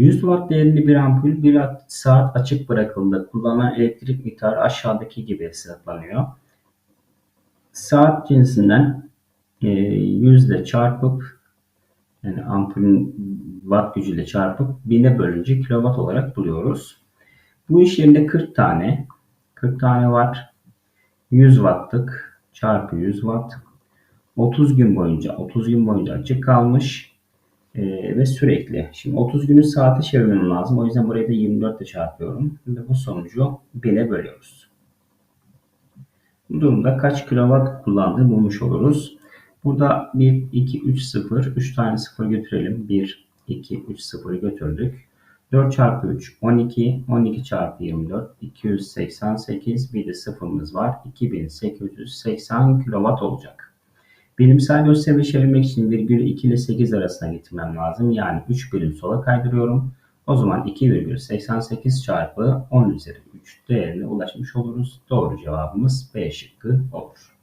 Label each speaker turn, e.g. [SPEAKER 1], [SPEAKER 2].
[SPEAKER 1] 100 watt değerinde bir ampul bir saat açık bırakıldığında kullanılan elektrik miktarı aşağıdaki gibi hesaplanıyor. Saat cinsinden e, yüzle çarpıp yani ampulün watt gücüyle çarpıp bine bölünce kilowatt olarak buluyoruz. Bu iş yerinde 40 tane 40 tane var. 100 wattlık çarpı 100 watt 30 gün boyunca 30 gün boyunca açık kalmış e, ve sürekli. Şimdi 30 günü saate çevirmem lazım. O yüzden buraya da 24 ile çarpıyorum ve bu sonucu 1000'e bölüyoruz. Bu durumda kaç kilowatt kullandığını bulmuş oluruz. Burada 1, 2, 3, 0. 3 tane 0 götürelim. 1, 2, 3, 0'ı götürdük. 4 çarpı 3 12. 12 çarpı 24 288. Bir de sıfırımız var. 2880 kilowatt olacak. Bilimsel gösterimi çevirmek için virgülü 2 ile 8 arasına getirmem lazım. Yani 3 bölüm sola kaydırıyorum. O zaman 2,88 çarpı 10 üzeri 3 değerine ulaşmış oluruz. Doğru cevabımız B şıkkı olur.